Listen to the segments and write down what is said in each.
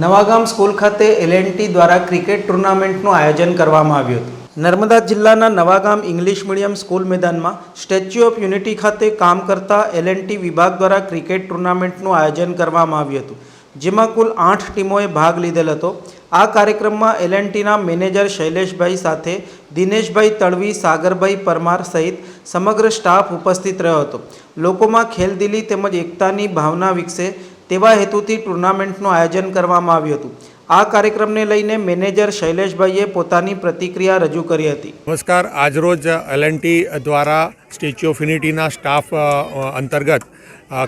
Navagam school ખાતે L&T દ્વારા cricket ટુર્નામેન્ટનું આયોજન કરવામાં આવ્યું હતું. નર્મદા જિલ્લાના નવાગામ ઇંગ્લિશ મીડિયમ સ્કૂલ મેદાનમાં સ્ટેચ્યુ ઓફ યુનિટી ખાતે કામ કરતા એલએનટી વિભાગ દ્વારા ક્રિકેટ ટુર્નામેન્ટનું આયોજન કરવામાં આવ્યું હતું. જેમાં કુલ આઠ ટીમોએ ભાગ લીધેલ હતો. આ કાર્યક્રમમાં એલએનટીના મેનેજર શૈલેષભાઈ સાથે દિનેશભાઈ તળવી, સાગરભાઈ પરમાર સહિત સમગ્ર સ્ટાફ ઉપસ્થિત રહ્યો હતો. લોકોમાં ખેલદિલી તેમજ એકતાની ભાવના વિકસે તેવા હેતુથી ટુર્નામેન્ટનું આયોજન કરવામાં આવ્યું હતું. આ કાર્યક્રમને લઈને મેનેજર શૈલેષભાઈએ પોતાની પ્રતિક્રિયા રજૂ કરી હતી. નમસ્કાર. આજરોજ એલએનટી દ્વારા સ્ટેચ્યુ ઓફ યુનિટીના સ્ટાફ અંતર્ગત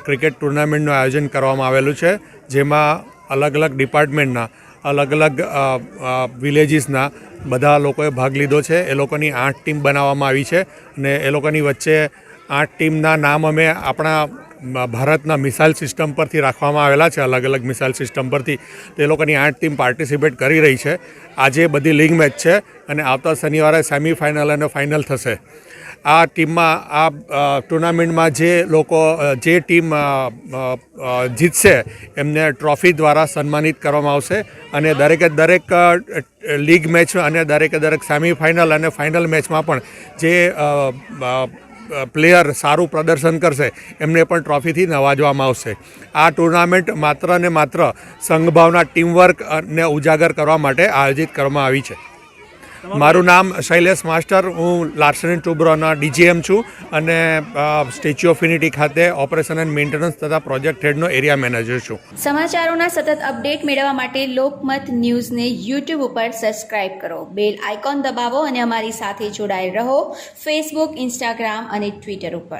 ક્રિકેટ ટુર્નામેન્ટનું આયોજન કરવામાં આવેલું છે, જેમાં અલગ અલગ ડિપાર્ટમેન્ટના, અલગ અલગ વિલેજીસના બધા લોકોએ ભાગ લીધો છે. એ લોકોની આઠ ટીમ બનાવવામાં આવી છે અને એ લોકોની વચ્ચે આઠ ટીમના નામ અમે આપણા ભારતના મિસાઇલ સિસ્ટમ પરથી રાખવામાં આવેલા છે, અલગ અલગ મિસાઇલ સિસ્ટમ પરથી. તે લોકોની આઠ ટીમ પાર્ટિસિપેટ કરી રહી છે. આજે બધી લીગ મેચ છે અને આવતા શનિવારે સેમિફાઇનલ અને ફાઇનલ થશે. આ ટીમમાં, આ ટુર્નામેન્ટમાં જે લોકો જે ટીમ જીતશે, એમને ટ્રોફી દ્વારા સન્માનિત કરવામાં આવશે અને દરેકે દરેક લીગ મેચ અને દરેકે દરેક સેમિફાઇનલ અને ફાઇનલ મેચમાં પણ જે પ્લેયર સારું પ્રદર્શન કરશે, એમને પણ ટ્રોફીથી નવાજવામાં આવશે. આ ટુર્નામેન્ટ માત્ર ને માત્ર સંઘભાવના ટીમવર્ક ને ઉજાગર કરવા માટે આયોજિત કરવામાં આવી છે. મારું નામ શૈલેષ માસ્ટર. હું લાર્સન એન્ડ ટુબ્રોના ડીજીએમ છું અને સ્ટેચ્યુ ઓફ યુનિટી ખાતે ઓપરેશન એન્ડ મેન્ટેનન્સ તથા પ્રોજેક્ટ હેડનો એરિયા મેનેજર છું. સમાચારોના સતત અપડેટ મેળવવા માટે લોકમત ન્યૂઝને યુટ્યુબ ઉપર સબસ્ક્રાઇબ કરો. બેલ આઇકોન દબાવો અને અમારી સાથે જોડાયેલ રહો. ફેસબુક ઇન્સ્ટાગ્રામ અને ટ્વિટર ઉપર.